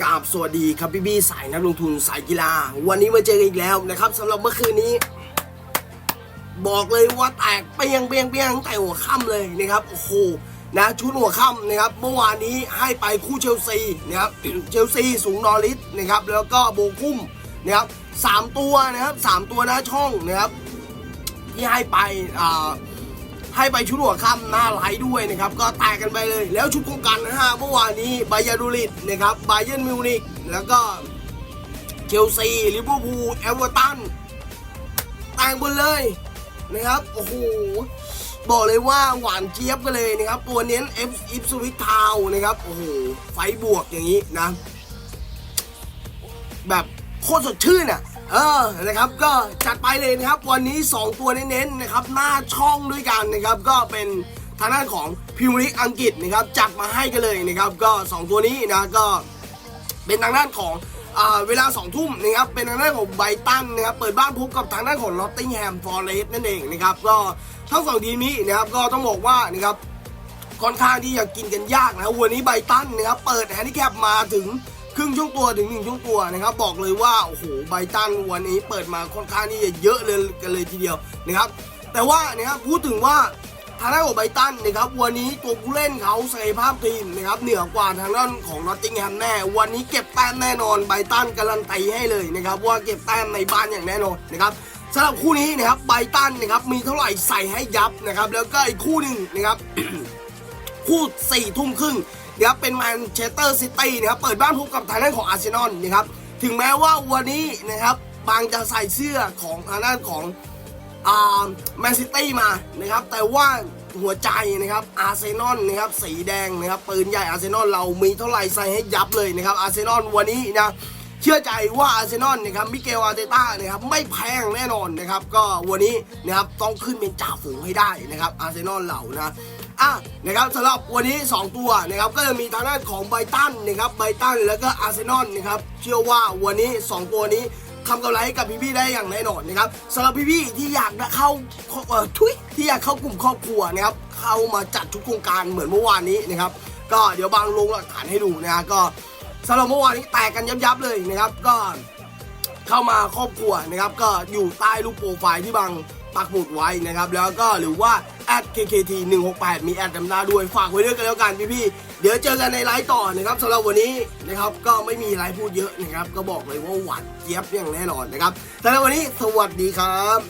กราบสวัสดีครับพี่บี้สายนักลงทุนสายกีฬา วันนี้มาเจอกันอีกแล้วนะครับสำหรับเมื่อคืนนี้ บอกเลยว่าแตกเปียงเปียงเปียงตั้งแต่หัวค่ำเลยนะครับโอ้โหนะชุดหัวค่ำนะครับ เมื่อวานนี้ให้ไปคู่เชลซีนะครับเชลซีสูงนอริสนะครับ แล้วก็โบกุ้มนะครับสามตัวนะครับสามตัวหน้าช่องนะครับที่ให้ไปอ่า ให้ไปชุดหัวค่ำหน้าไหลด้วยนะครับ ก็แตกกันไปเลย แล้วชุดโครงการนะฮะเมื่อวานนี้ไบยาดูริดนะครับไบเยนมิวนิกแล้วก็เชลซีลิเวอร์พูลเอเวอร์ตันแต่งหมดเลยนะครับโอ้โหบอกเลยว่าหวานเจี๊ยบกันเลยนะครับ ตัวเน้นเอฟอิฟสวิตทาวนะครับโอ้โหไฟบวกอย่างนี้นะ แบบโคตรสดชื่นอะ เออนะครับก็จัดไปเลยนะครับ วันนี้ 2 ตัวเน้นๆนะครับหน้าช่องด้วยกันนะครับ ก็เป็นทางด้านของพิมลิกอังกฤษนะครับจัดมาให้กันเลยนะครับ ก็ 2 ตัวนี้นะก็เป็นทางด้านของเวลา2องทุ่มนะครับเป็นทางด้านของไบตันนะครับเปิดบ้านพบกับทางด้านของลอตติงแฮมฟอร์เรสนั่นเองนะครับก็ทั้งสองทีมนี้นะครับก็ต้องบอกว่านะครับค่อนข้างที่จะกินกันยากนะวันนี้ไบตันนะครับเปิดแฮนดิแคปมาถึง ครึ่งช่วงตัวถึงหนึ่งช่วงตัวนะครับ บอกเลยว่าโอ้โหไบตันวันนี้เปิดมาค่อนข้างที่จะเยอะเลยกันเลยทีเดียวนะครับ แต่ว่านะครับพูดถึงว่าทางด้านของไบตันนะครับวันนี้ตัวผู้เล่นเขาศักยภาพทีมนะครับเหนือกว่าทางด้านของนอตติงแฮมแน่ วันนี้เก็บแต้มแน่นอนไบตันการันตีให้เลยนะครับว่าเก็บแต้มในบ้านอย่างแน่นอนนะครับสำหรับคู่นี้นะครับไบตันนะครับมีเท่าไหร่ใส่ให้ยับนะครับแล้วก็อีกคู่หนึ่งนะครับคู่สี่ทุ่มครึ่ง นะครับเป็นแมนเชสเตอร์ซิตี้นะครับเปิดบ้านพบกับทางด้านของอาร์เซนอลนะครับถึงแม้ว่าวันนี้นะครับบางจะใส่เสื้อของทางด้านของอ่าแมนซิตี้มานะครับแต่ว่าหัวใจนะครับอาร์เซนอลนะครับสีแดงนะครับปืนใหญ่อาร์เซนอลเรามีเท่าไหร่ใส่ให้ยับเลยนะครับอาร์เซนอลวันนี้นะเชื่อใจว่าอาร์เซนอลนะครับมิเกลอาร์เตต้านะครับไม่แพงแน่นอนนะครับก็วันนี้นะครับต้องขึ้นเป็นจ่าฝูงให้ได้นะครับอาร์เซนอลเหล่านะ อะนะครับสำหรับวันนี้ 2 ตัวนะครับก็จะมีทางด้านของไบตันนะครับไบตันแล้วก็อาร์เซนอลนะครับเชื่อว่าวันนี้ 2 ตัวนี้ทำกำไรให้กับพี่ๆได้อย่างแน่นอนนะครับสำหรับพี่ๆที่อยากเข้าเอ่อทุยที่อยากเข้ากลุ่มครอบครัวนะครับเข้ามาจัดทุกโครงการเหมือนเมื่อวานนี้นะครับก็เดี๋ยวบางลงหลักฐานให้ดูนะฮะก็สำหรับเมื่อวานนี้แตกกันยับๆเลยนะครับก็เข้ามาครอบครัวนะครับก็อยู่ใต้รูปโปรไฟล์ที่บางปักหมุดไว้นะครับ แล้วก็หรือว่า แอด @kkt 168มีแอดดำหน้าด้วยฝากไว้ด้วยกันแล้วกันพี่ๆเดี๋ยวเจอกันในไลฟ์ต่อนะครับสำหรับวันนี้นะครับก็ไม่มีอะไรพูดเยอะนะครับก็บอกเลยว่าหวานเจี๊ยบอย่างแน่นอนนะครับสำหรับวันนี้สวัสดีครับ